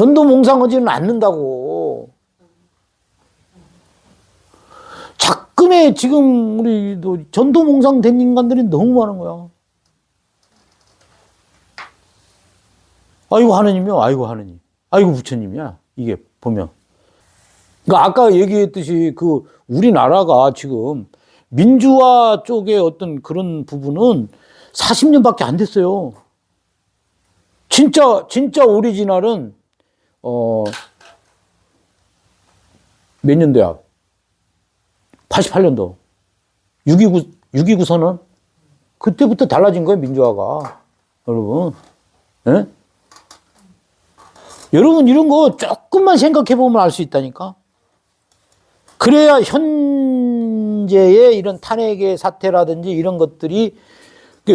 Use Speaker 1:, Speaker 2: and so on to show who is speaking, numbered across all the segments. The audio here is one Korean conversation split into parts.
Speaker 1: 전도 몽상하지는 않는다고. 작금에 지금 우리도 전도 몽상 된 인간들이 너무 많은 거야. 아이고 하느님이요, 아이고 하느님, 아이고 부처님이야. 이게 보면. 그러니까 아까 얘기했듯이 그 우리나라가 지금 민주화 쪽의 어떤 그런 부분은 40년밖에 안 됐어요. 진짜 진짜 오리지널은 어, 몇 년도야? 88년도. 6.29, 6.29 선언? 그때부터 달라진 거예요, 민주화가. 여러분. 예? 여러분, 이런 거 조금만 생각해 보면 알 수 있다니까? 그래야 현재의 이런 탄핵의 사태라든지 이런 것들이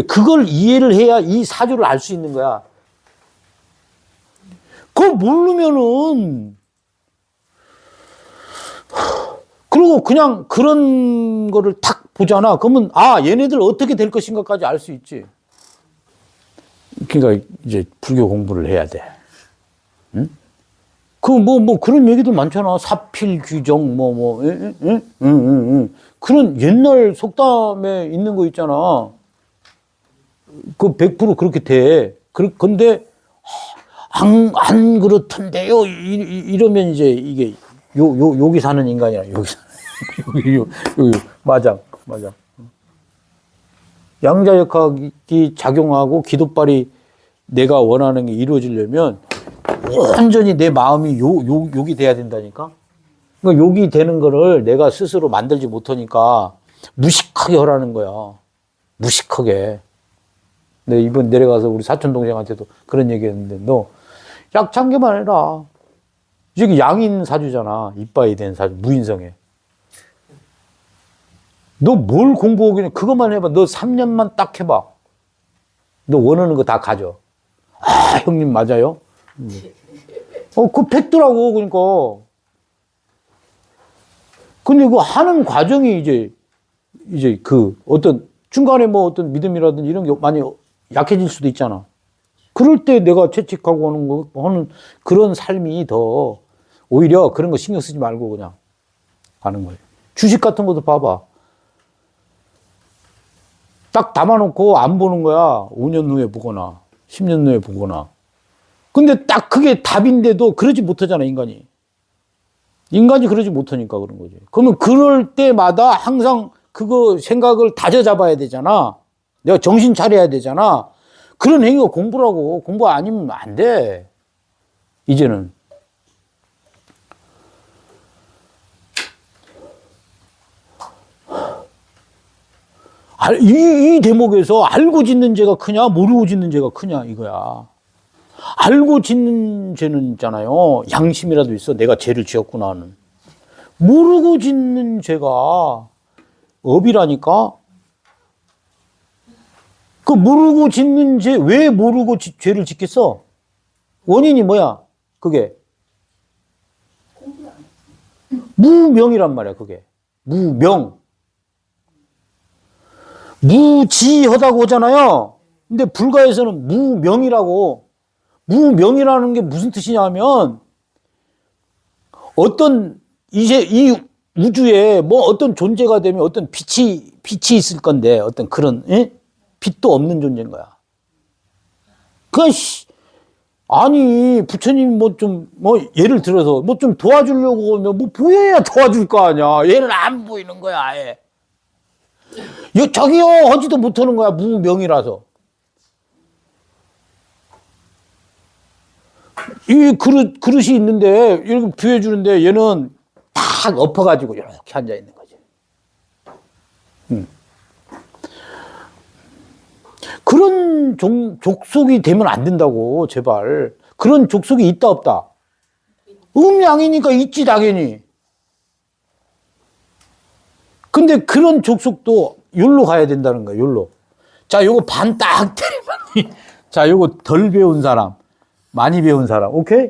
Speaker 1: 그걸 이해를 해야 이 사주를 알 수 있는 거야. 그걸 모르면은, 그리고 그냥 그런 거를 탁 보잖아. 그러면, 아, 얘네들 어떻게 될 것인가까지 알 수 있지. 그러니까 이제 불교 공부를 해야 돼. 응? 그, 뭐, 뭐, 그런 얘기도 많잖아. 사필 규정, 뭐, 뭐, 응, 응, 응, 응. 그런 옛날 속담에 있는 거 있잖아. 그 100% 그렇게 돼. 그, 근데, 안, 안 그렇던데요. 이, 이, 러면 이제 이게 요, 요, 여기 사는 인간이라, 여기 사는, 여기, 요, 여기, 맞아, 맞아. 양자역학이 작용하고 기도빨이 내가 원하는 게 이루어지려면 완전히 내 마음이 요, 요, 욕이 돼야 된다니까? 그러니까 욕이 되는 거를 내가 스스로 만들지 못하니까 무식하게 하라는 거야. 무식하게. 내 이번 내려가서 우리 사촌 동생한테도 그런 얘기 했는데 너 약창기만 해라. 이게 양인 사주잖아. 이빠이 된 사주, 무인성에. 너 뭘 공부하기는 그것만 해봐. 너 3년만 딱 해봐. 너 원하는 거 다 가져. 아, 형님 맞아요? 어, 그 팩트라고, 그러니까. 근데 그 하는 과정이 이제, 이제 그 어떤 중간에 뭐 어떤 믿음이라든지 이런 게 많이 약해질 수도 있잖아. 그럴 때 내가 채찍하고 하는 거, 하는 그런 삶이 더 오히려 그런 거 신경 쓰지 말고 그냥 가는 거예요. 주식 같은 것도 봐봐. 딱 담아놓고 안 보는 거야. 5년 후에 보거나, 10년 후에 보거나. 근데 딱 그게 답인데도 그러지 못하잖아, 인간이. 인간이 그러지 못하니까 그런 거지. 그러면 그럴 때마다 항상 그거 생각을 다져잡아야 되잖아. 내가 정신 차려야 되잖아. 그런 행위가 공부라고. 공부 아니면 안 돼. 이제는. 알- 이, 이 대목에서 알고 짓는 죄가 크냐, 모르고 짓는 죄가 크냐, 이거야. 알고 짓는 죄는 있잖아요. 양심이라도 있어. 내가 죄를 지었구나 하는. 모르고 짓는 죄가 업이라니까? 그 모르고 짓는 죄, 왜 모르고 지- 죄를 짓겠어? 원인이 뭐야? 그게. 무명이란 말이야, 그게. 무명. 무지하다고 하잖아요. 근데 불가에서는 무명이라고. 무명이라는 게 무슨 뜻이냐면 어떤 이제 이 우주에 뭐 어떤 존재가 되면 어떤 빛이 빛이 있을 건데 어떤 그런 예? 빛도 없는 존재인 거야. 그 아니 부처님 뭐 좀 뭐 예를 들어서 뭐 좀 도와주려고 하면 뭐 보여야 도와줄 거 아니야. 얘는 안 보이는 거야 아예. 여, 저기요 하지도 못하는 거야 무명이라서. 이 그릇 그릇이 있는데 이렇게 부해 주는데 얘는 탁 엎어가지고 이렇게 앉아 있는 거지. 음. 그런 종, 족속이 되면 안 된다고 제발. 그런 족속이 있다 없다. 음양이니까 있지 당연히. 근데 그런 족속도 욜로 가야 된다는 거야 욜로. 자 요거 반 딱 때리면 자 요거 덜 배운 사람. 많이 배운 사람. 오케이?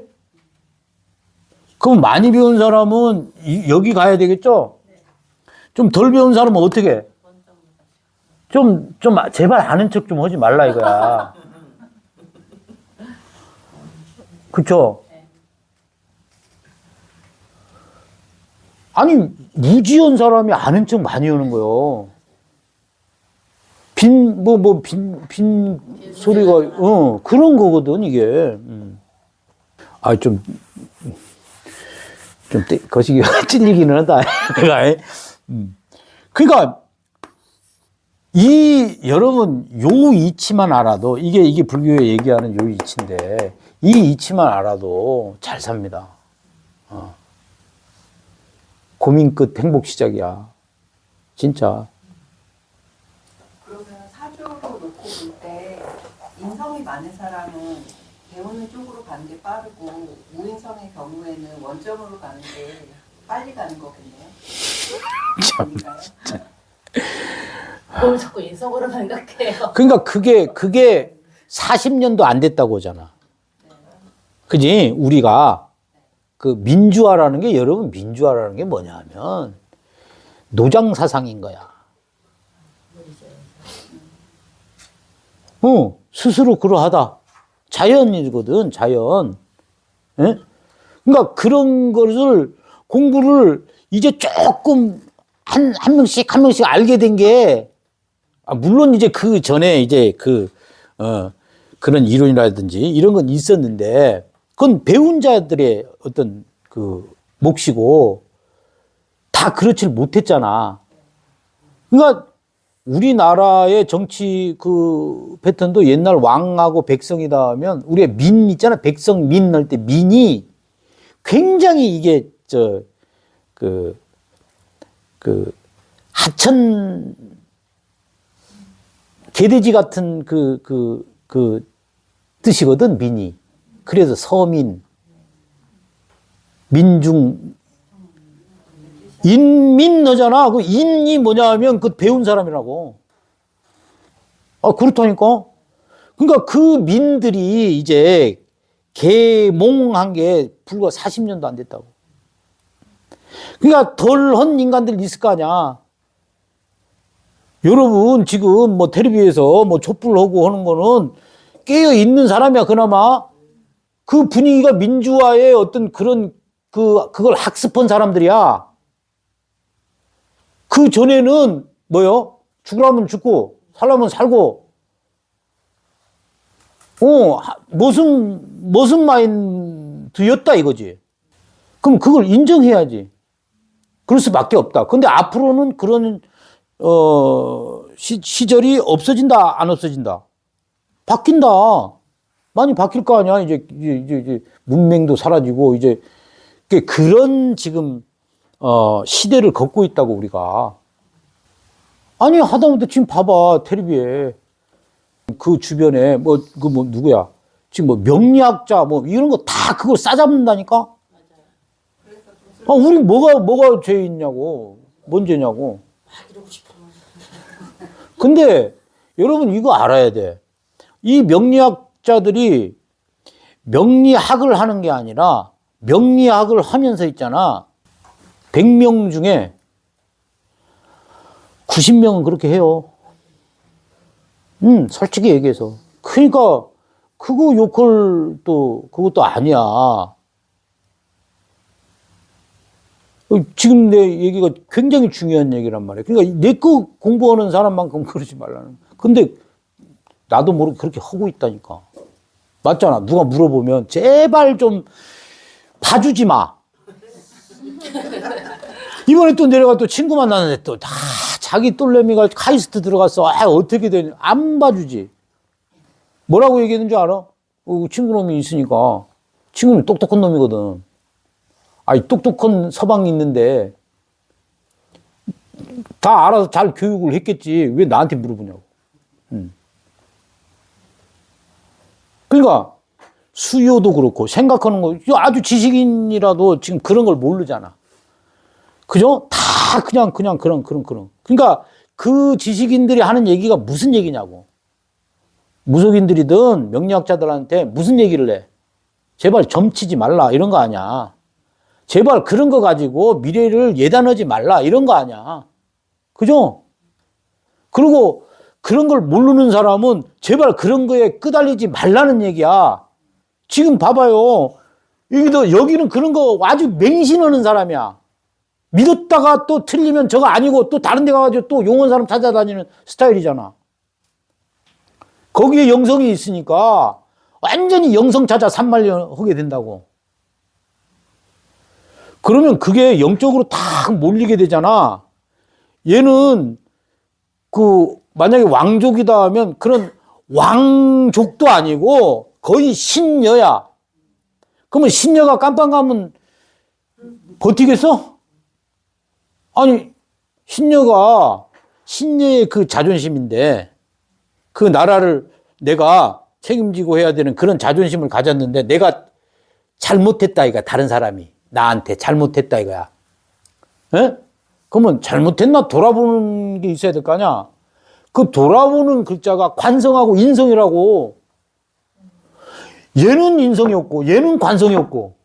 Speaker 1: 그럼 많이 배운 사람은 이- 여기 가야 되겠죠? 좀 덜 배운 사람은 어떻게? 해? 좀, 좀, 제발 아는 척 좀 하지 말라 이거야. 그쵸? 아니, 무지한 사람이 아는 척 많이 하는 거요. 빈, 뭐, 뭐, 빈, 빈 소리가, 어, 그런 거거든, 이게. 음. 아, 좀, 좀, 떼- 거시기가 찔리기는 하다. 내가. 음. 그러니까, 이, 여러분, 요 이치만 알아도, 이게, 이게 불교에 얘기하는 요 이치인데, 이 이치만 알아도 잘 삽니다. 어. 고민 끝 행복 시작이야. 진짜.
Speaker 2: 그러면 사주로 놓고 볼 때 인 성이 많은 사람은 배우는 쪽으로 가는 게 빠르고 무인성의 경우에는 원점으로 가는 게 빨리 가는 거겠네요. 아닌가요?
Speaker 3: 뭘 자꾸 인성으로 생각해요.
Speaker 1: 그러니까 그게, 그게 40년도 안 됐다고 하잖아. 그지? 우리가 그 민주화라는 게 여러분 민주화라는 게 뭐냐 하면 노장 사상인 거야. 어, 스스로 그러하다. 자연이거든, 자연. 예? 그러니까 그런 것을 공부를 이제 조금 한, 한 명씩 한 명씩 알게 된 게, 아, 물론 이제 그 전에 이제 그, 어, 그런 이론이라든지 이런 건 있었는데, 그건 배운 자들의 어떤 그 몫이고, 다 그렇지 못했잖아. 그러니까 우리나라의 정치 그 패턴도 옛날 왕하고 백성이다 하면 우리가 민 있잖아. 백성 민 할 때 민이 굉장히 이게 저그그 하천 개돼지 같은 그 그 그 뜻이거든 민이. 그래서 서민 민중 인민너잖아. 그 인이 뭐냐 하면 그 배운 사람이라고. 아, 그렇다니까. 그러니까 그 민들이 이제 개몽한 게 불과 40년도 안 됐다고. 그러니까 덜한 인간들 있을 거 아니야. 여러분, 지금 뭐 텔레비에서 뭐 촛불하고 하는 거는 깨어 있는 사람이야, 그나마. 그 분위기가 민주화의 어떤 그런 그, 그걸 학습한 사람들이야. 그 전에는 뭐요? 죽으라면 죽고 살라면 살고 어 하- 무슨 무슨 마인드였다 이거지. 그럼 그걸 인정해야지. 그럴 수밖에 없다. 근데 앞으로는 그런 어 시, 시절이 없어진다 안 없어진다. 바뀐다. 많이 바뀔 거 아니야. 이제 이제 이제, 문맹도 사라지고 이제 그- 그런 지금 어, 시대를 걷고 있다고 우리가. 아니 하다못해 지금 봐봐 텔레비에 그 주변에 뭐 그 뭐 누구야 지금 뭐 명리학자 뭐 이런 거 다 그걸 싸잡는다니까. 아 우리 뭐가 뭐가 죄 있냐고 뭔 죄냐고.
Speaker 3: 막 이러고 싶어.
Speaker 1: 근데 여러분 이거 알아야 돼. 이 명리학자들이 명리학을 하는 게 아니라 명리학을 하면서 있잖아. 100명 중에 90명은 그렇게 해요. 음, 솔직히 얘기해서. 그러니까 그거 욕할 또 그것도 아니야. 어, 지금 내 얘기가 굉장히 중요한 얘기란 말이야. 그러니까 내 거 공부하는 사람만큼 그러지 말라는. 근데 나도 모르게 그렇게 하고 있다니까. 맞잖아. 누가 물어보면 제발 좀 봐주지 마. 이번에 또 내려가 또 친구 만나는데 또, 아, 자기 똘레미가 카이스트 들어갔어. 아, 어떻게 되니? 안 봐주지. 뭐라고 얘기했는 줄 알아? 어, 친구놈이 있으니까. 친구는 똑똑한 놈이거든. 아니, 똑똑한 서방이 있는데, 다 알아서 잘 교육을 했겠지. 왜 나한테 물어보냐고. 음. 그러니까, 수요도 그렇고, 생각하는 거, 아주 지식인이라도 지금 그런 걸 모르잖아. 그죠? 다 그냥, 그냥, 그런, 그런, 그런. 그러니까 그 지식인들이 하는 얘기가 무슨 얘기냐고. 무속인들이든 명리학자들한테 무슨 얘기를 해. 제발 점치지 말라 이런 거 아니야. 제발 그런 거 가지고 미래를 예단하지 말라 이런 거 아니야. 그죠? 그리고 그런 걸 모르는 사람은 제발 그런 거에 끄달리지 말라는 얘기야. 지금 봐봐요. 여기도, 여기는 그런 거 아주 맹신하는 사람이야. 믿었다가 또 틀리면 저거 아니고 또 다른 데 가가지고 또 용한 사람 찾아다니는 스타일이잖아. 거기에 영성이 있으니까 완전히 영성 찾아 산말하게 된다고. 그러면 그게 영적으로 탁 몰리게 되잖아. 얘는 그 만약에 왕족이다 하면 그런 왕족도 아니고 거의 신녀야. 그러면 신녀가 깜빵 가면 버티겠어? 아니 신녀가 신녀의 그 자존심인데 그 나라를 내가 책임지고 해야 되는 그런 자존심을 가졌는데 내가 잘못했다 이가 다른 사람이 나한테 잘못했다 이거야. 에? 그러면 잘못했나 돌아보는 게 있어야 될 거 아니야. 그 돌아보는 글자가 관성하고 인성이라고. 얘는 인성이 없고 얘는 관성이 없고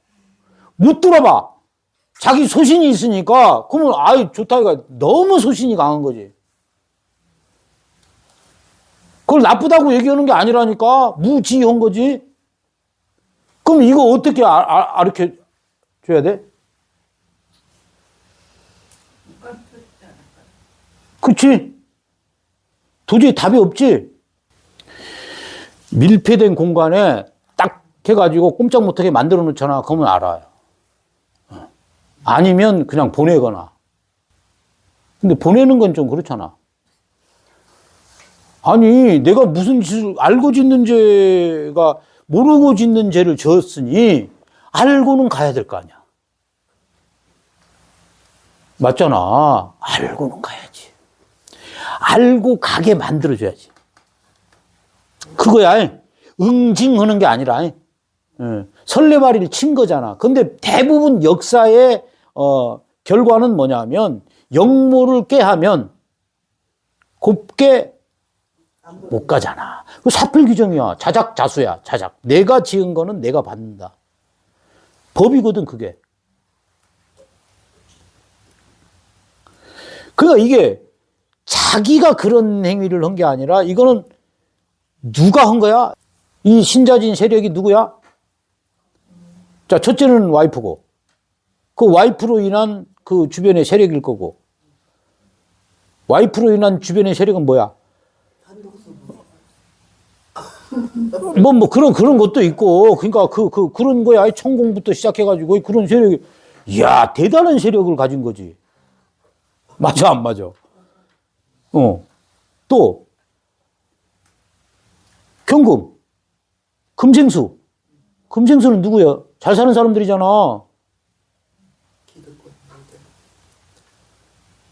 Speaker 1: 못 돌아봐. 자기 소신이 있으니까 그러면 아이 좋다 이가 너무 소신이 강한 거지. 그걸 나쁘다고 얘기하는 게 아니라니까 무지한 거지. 그럼 이거 어떻게 아, 아, 가르쳐 줘야 돼? 그치? 도저히 답이 없지? 밀폐된 공간에 딱 해가지고 꼼짝 못하게 만들어 놓잖아. 그러면 알아요. 어. 아니면 그냥 보내거나. 근데 보내는 건 좀 그렇잖아. 아니, 내가 무슨 짓을 알고 짓는 죄가 모르고 짓는 죄를 지었으니 알고는 가야 될 거 아니야. 맞잖아. 알고는 가야지. 알고 가게 만들어줘야지. 그거야. 응징하는 게 아니라. 예. 설레발이를 친 거잖아. 근데 대부분 역사의 어, 결과는 뭐냐면 영모를 깨하면 곱게 못 가잖아. 그 사필 규정이야. 자작 자수야. 자작. 내가 지은 거는 내가 받는다. 법이거든 그게. 그러니까 이게 자기가 그런 행위를 한 게 아니라 이거는 누가 한 거야? 이 신자진 세력이 누구야? 자, 첫째는 와이프고, 그 와이프로 인한 그 주변의 세력일 거고, 와이프로 인한 주변의 세력은 뭐야? 뭐, 뭐, 그런, 그런 것도 있고, 그러니까 그, 그, 그런 거야. 천공부터 시작해가지고 그런 세력이, 이야, 대단한 세력을 가진 거지. 맞아, 안 맞아? 어. 또, 경금, 금생수. 금생수는 누구야? 잘 사는 사람들이잖아.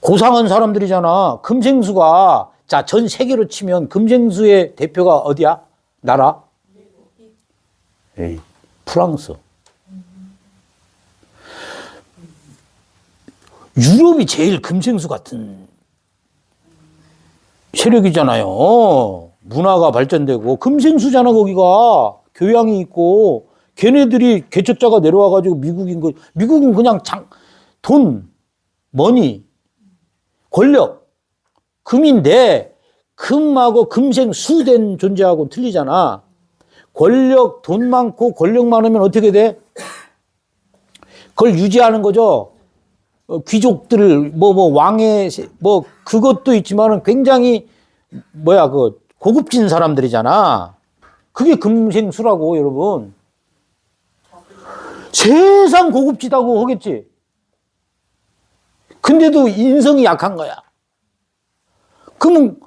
Speaker 1: 고상한 사람들이잖아. 금생수가, 자, 전 세계로 치면 금생수의 대표가 어디야? 나라? 에이, 프랑스. 유럽이 제일 금생수 같은 세력이잖아요. 문화가 발전되고 금생수잖아 거기가 교양이 있고 걔네들이 개척자가 내려와가지고 미국인 거 미국은 그냥 장, 돈, 머니, 권력, 금인데 금하고 금생 수된 존재하고 틀리잖아. 권력, 돈 많고 권력 많으면 어떻게 돼? 그걸 유지하는 거죠. 어, 귀족들 뭐 뭐 왕의 세- 뭐 그것도 있지만은 굉장히 뭐야 그 고급진 사람들이잖아. 그게 금생수라고 여러분. 세상 고급지다고 하겠지. 근데도 인성이 약한 거야. 그러면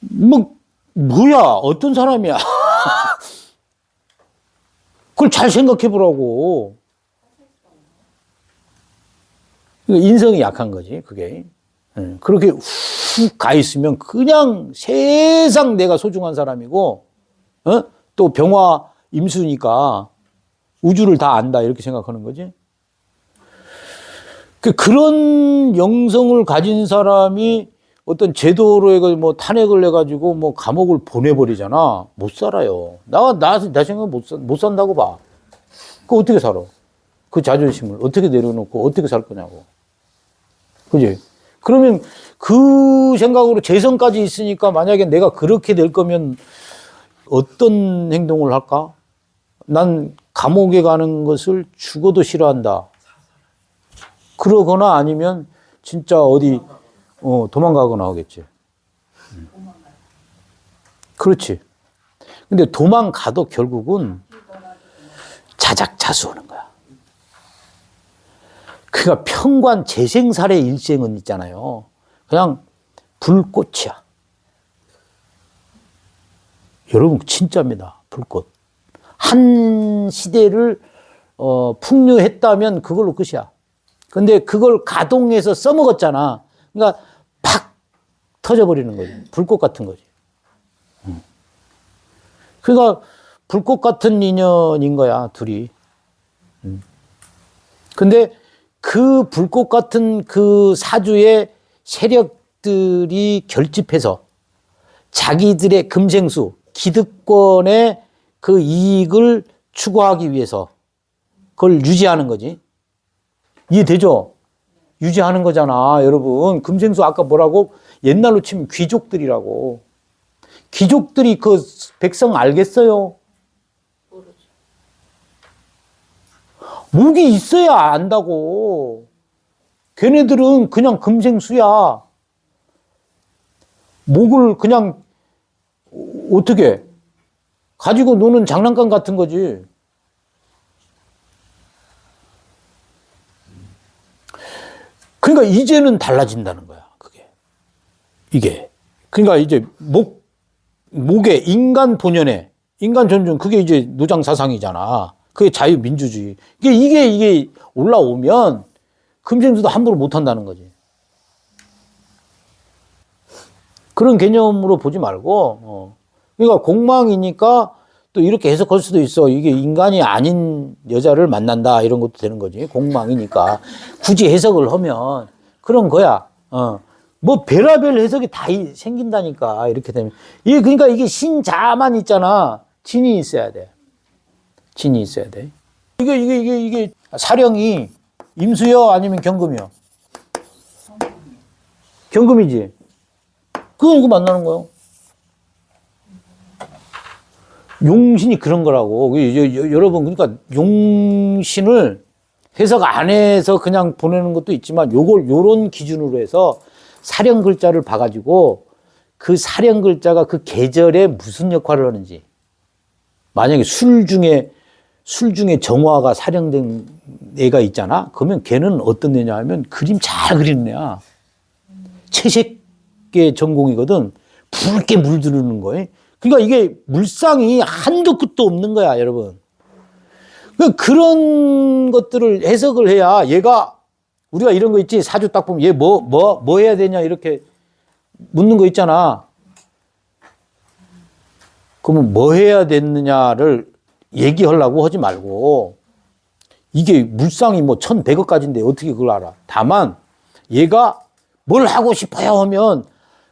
Speaker 1: 뭐 뭐야 어떤 사람이야? 그걸 잘 생각해 보라고. 인성이 약한 거지, 그게. 예, 그렇게 훅 가 있으면 그냥 세상 내가 소중한 사람이고, 어? 또 병화 임수니까 우주를 다 안다, 이렇게 생각하는 거지. 그- 그런 영성을 가진 사람이 어떤 제도로 해가 뭐 탄핵을 해가지고 뭐 감옥을 보내버리잖아. 못 살아요. 나, 나, 나 생각 못, 산- 못 산다고 봐. 그 어떻게 살아? 그 자존심을 어떻게 내려놓고 어떻게 살 거냐고. 그지? 그러면 그 생각으로 재선까지 있으니까 만약에 내가 그렇게 될 거면 어떤 행동을 할까? 난 감옥에 가는 것을 죽어도 싫어한다. 그러거나 아니면 진짜 어디 어, 도망가거나 하겠지. 음. 그렇지. 근데 도망가도 결국은 자작자수하는 거야. 그러니까 평관 재생살의 일생은 있잖아요. 그냥 불꽃이야. 여러분 진짜입니다. 불꽃. 한 시대를 어, 풍류했다면 그걸로 끝이야. 근데 그걸 가동해서 써먹었잖아. 그러니까 팍 터져버리는 거지. 불꽃 같은 거지. 음. 그러니까 불꽃 같은 인연인 거야, 둘이. 음. 근데 그 불꽃 같은 그 사주의 세력들이 결집해서 자기들의 금생수, 기득권의 그 이익을 추구하기 위해서 그걸 유지하는 거지. 이해되죠? 유지하는 거잖아, 여러분. 금생수 아까 뭐라고? 옛날로 치면 귀족들이라고. 귀족들이 그 백성 알겠어요? 목이 있어야 안다고. 걔네들은 그냥 금생수야. 목을 그냥 어떻게 가지고 노는 장난감 같은 거지. 그러니까 이제는 달라진다는 거야, 그게. 이게. 그러니까 이제 목, 목에 인간 본연에 인간 존중, 그게 이제 노장 사상이잖아. 그게 자유민주주의. 이게, 이게, 이게 올라오면 금생수도 함부로 못 한다는 거지. 그런 개념으로 보지 말고, 어. 그러니까 공망이니까 또 이렇게 해석할 수도 있어. 이게 인간이 아닌 여자를 만난다. 이런 것도 되는 거지. 공망이니까. 굳이 해석을 하면 그런 거야. 어. 뭐 별의별 해석이 다 이- 생긴다니까. 이렇게 되면. 이게 그러니까 이게 신자만 있잖아. 진이 있어야 돼. 진이 있어야 돼. 이게, 이게, 이게, 이게 사령이 임수여 아니면 경금이요? 경금이지. 그거 이거 만나는 거요. 용신이 그런 거라고. 그 여- 여러분, 그러니까 용신을 해석 안 해서 그냥 보내는 것도 있지만 요걸, 요런 기준으로 해서 사령 글자를 봐가지고 그 사령 글자가 그 계절에 무슨 역할을 하는지. 만약에 술 중에, 술 중에 정화가 사령된 애가 있잖아? 그러면 걔는 어떤 애냐 하면 그림 잘 그리는 애야. 채색계 전공이거든. 붉게 물들이는 거예요. 그러니까 이게 물상이 한도 끝도 없는 거야, 여러분. 그 그런 것들을 해석을 해야 얘가 우리가 이런 거 있지 사주 딱 보면 얘뭐뭐 뭐 해야 되냐 이렇게 묻는 거 있잖아. 그러면 뭐 해야 됐느냐를 얘기하려고 하지 말고 이게 물상이 뭐 천백억까지인데 어떻게 그걸 알아? 다만 얘가 뭘 하고 싶어요 하면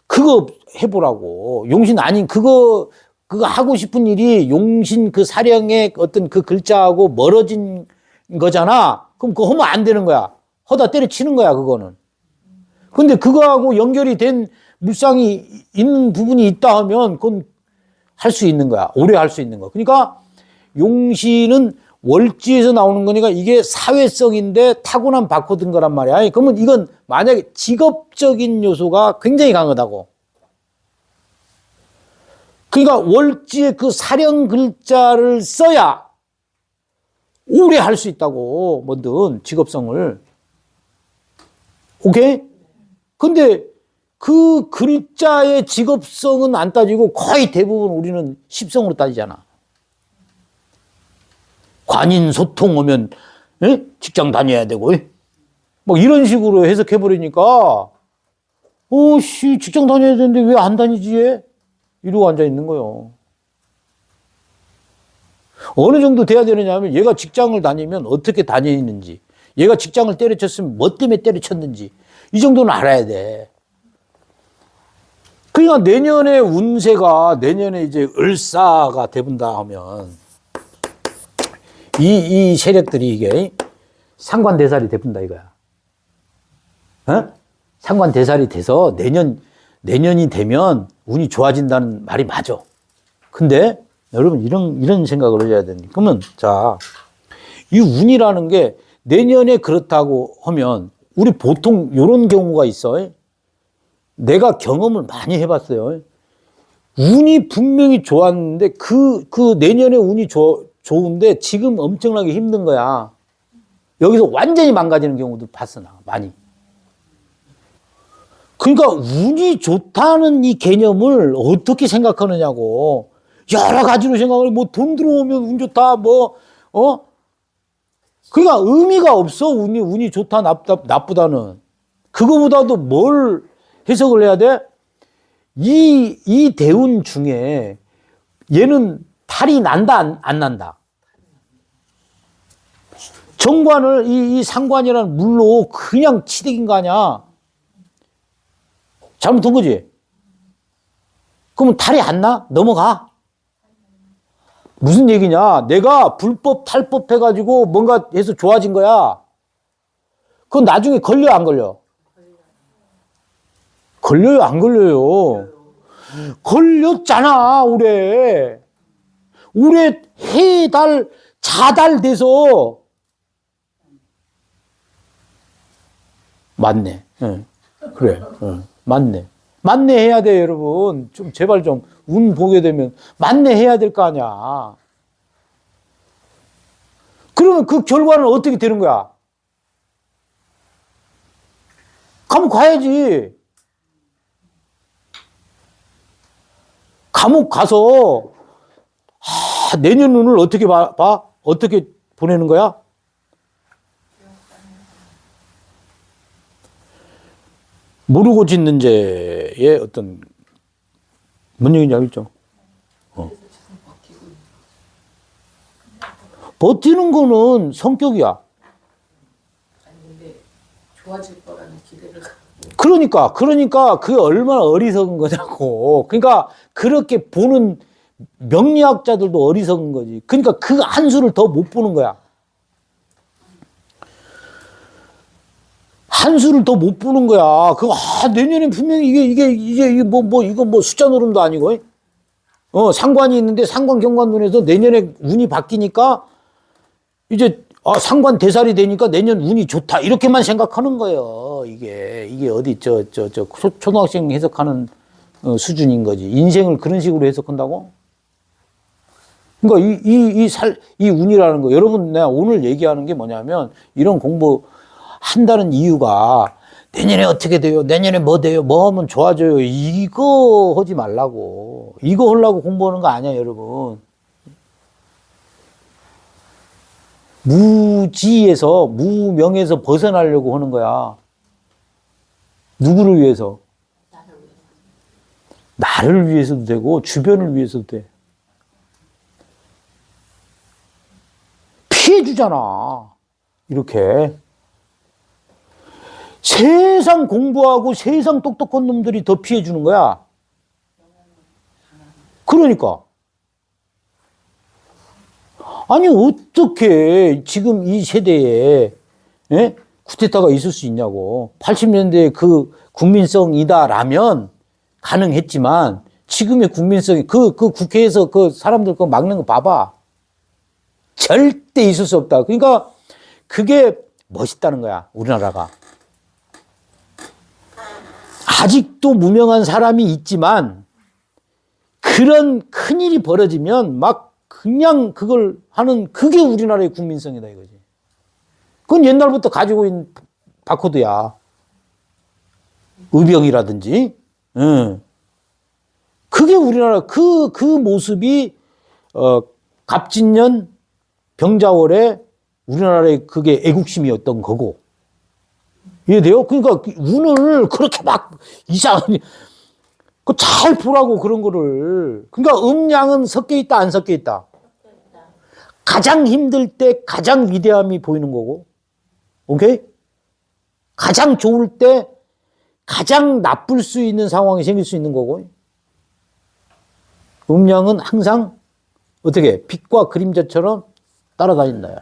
Speaker 1: 그거 해보라고. 용신 아닌 그거 그거 하고 싶은 일이 용신 그 사령의 어떤 그 글자하고 멀어진 거잖아. 그럼 그거 하면 안 되는 거야. 허다 때려치는 거야 그거는. 근데 그거하고 연결이 된 물상이 있는 부분이 있다 하면 그건 할 수 있는 거야. 오래 할 수 있는 거. 그러니까 용신은 월지에서 나오는 거니까 이게 사회성인데 타고난 바코드인 거란 말이야. 그러면 이건 만약에 직업적인 요소가 굉장히 강하다고. 그러니까 월지에 그 사령 글자를 써야 오래 할 수 있다고. 뭐든 직업성을. 오케이? 근데 그 글자의 직업성은 안 따지고 거의 대부분 우리는 십성으로 따지잖아. 관인 소통 오면 에? 직장 다녀야 되고 에? 뭐 이런 식으로 해석해 버리니까 오씨 직장 다녀야 되는데 왜 안 다니지 얘? 이러고 앉아 있는 거요. 어느 정도 돼야 되느냐면 얘가 직장을 다니면 어떻게 다니는지 얘가 직장을 때려쳤으면 뭐 때문에 때려쳤는지 이 정도는 알아야 돼. 그러니까 내년에 운세가 내년에 이제 을사가 돼본다 하면 이, 이 세력들이 이게 상관대살이 돼본다 이거야. 어? 상관대살이 돼서 내년, 내년이 되면 운이 좋아진다는 말이 맞아. 근데 여러분 이런, 이런 생각을 해야 되니. 그러면 자, 이 운이라는 게 내년에 그렇다고 하면 우리 보통 이런 경우가 있어. 내가 경험을 많이 해봤어요. 운이 분명히 좋았는데 그, 그 내년에 운이 좋, 좋은데 지금 엄청나게 힘든 거야. 여기서 완전히 망가지는 경우도 봤어, 나. 많이. 그러니까 운이 좋다는 이 개념을 어떻게 생각하느냐고. 여러 가지로 생각을, 뭐 돈 들어오면 운 좋다, 뭐, 어? 그러니까 의미가 없어, 운이, 운이 좋다, 나쁘다, 나쁘다는. 그거보다도 뭘 해석을 해야 돼? 이, 이 대운 중에 얘는 탈이 난다, 안, 안 난다? 정관을, 이, 이 상관이라는 물로 그냥 치대긴 거 아니야? 잘못한 거지? 그러면 탈이 안 나? 넘어가? 무슨 얘기냐? 내가 불법 탈법 해가지고 뭔가 해서 좋아진 거야. 그건 나중에 걸려, 안 걸려? 걸려요, 안 걸려요? 걸렸잖아, 올해. 올해 해, 달, 자달 돼서. 맞네. 예. 그래. 예. 맞네. 맞네 해야 돼, 여러분. 좀 제발 좀 운 보게 되면 맞네 해야 될 거 아니야. 그러면 그 결과는 어떻게 되는 거야? 감옥 가야지. 감옥 가서 아, 내년 눈을 어떻게 봐, 봐? 어떻게 보내는 거야? 모르고 짓는 죄의 어떤 뭔 얘기인지 알겠죠? 어. 버티는 거는 성격이야. 그러니까, 그러니까 그게 얼마나 어리석은 거냐고. 그러니까 그렇게 보는 명리학자들도 어리석은 거지. 그러니까 그 한 수를 더 못 보는 거야. 한 수를 더못 보는 거야. 그, 아, 내년에 분명히 이게, 이게, 이게, 이게 뭐, 뭐, 이거 뭐 숫자 노름도 아니고, 어, 상관이 있는데 상관 경관 눈에서 내년에 운이 바뀌니까 이제 아, 상관 대살이 되니까 내년 운이 좋다. 이렇게만 생각하는 거예요. 이게, 이게 어디, 저, 저, 저, 초- 초등학생 해석하는 어, 수준인 거지. 인생을 그런 식으로 해석한다고? 그러니까 이, 이, 이 살, 이 운이라는 거. 여러분, 내가 오늘 얘기하는 게 뭐냐면 이런 공부 한다는 이유가 내년에 어떻게 돼요? 내년에 뭐 돼요? 뭐 하면 좋아져요? 이거 하지 말라고. 이거 하려고 공부하는 거 아니야, 여러분. 무지에서, 무명에서 벗어나려고 하는 거야. 누구를 위해서?
Speaker 3: 나를 위해서
Speaker 1: 나를 위해서도 되고, 주변을 위해서도 돼. 피해주잖아. 이렇게. 세상 공부하고 세상 똑똑한 놈들이 더 피해 주는 거야. 그러니까. 아니, 어떻게 지금 이 세대에, 예? 쿠데타가 있을 수 있냐고. 80년대 그 국민성이다라면 가능했지만 지금의 국민성이 그, 그 국회에서 그 사람들 거 막는 거 봐봐. 절대 있을 수 없다. 그러니까 그게 멋있다는 거야, 우리나라가. 아직도 무명한 사람이 있지만 그런 큰일이 벌어지면 막 그냥 그걸 하는 그게 우리나라의 국민성이다 이거지. 그건 옛날부터 가지고 있는 바코드야. 의병이라든지. 응. 그게 우리나라 그, 그 모습이, 어, 갑진년 병자월에 우리나라의 그게 애국심이었던 거고. 이해돼요? 그러니까 운을 그렇게 막 이상하게, 그잘 보라고 그런 거를. 그러니까 음양은 섞여 있다, 안 섞여 있다. 가장 힘들 때 가장 위대함이 보이는 거고. 오케이? 가장 좋을 때 가장 나쁠 수 있는 상황이 생길 수 있는 거고 음양은 항상 어떻게 빛과 그림자처럼 따라다닌다야.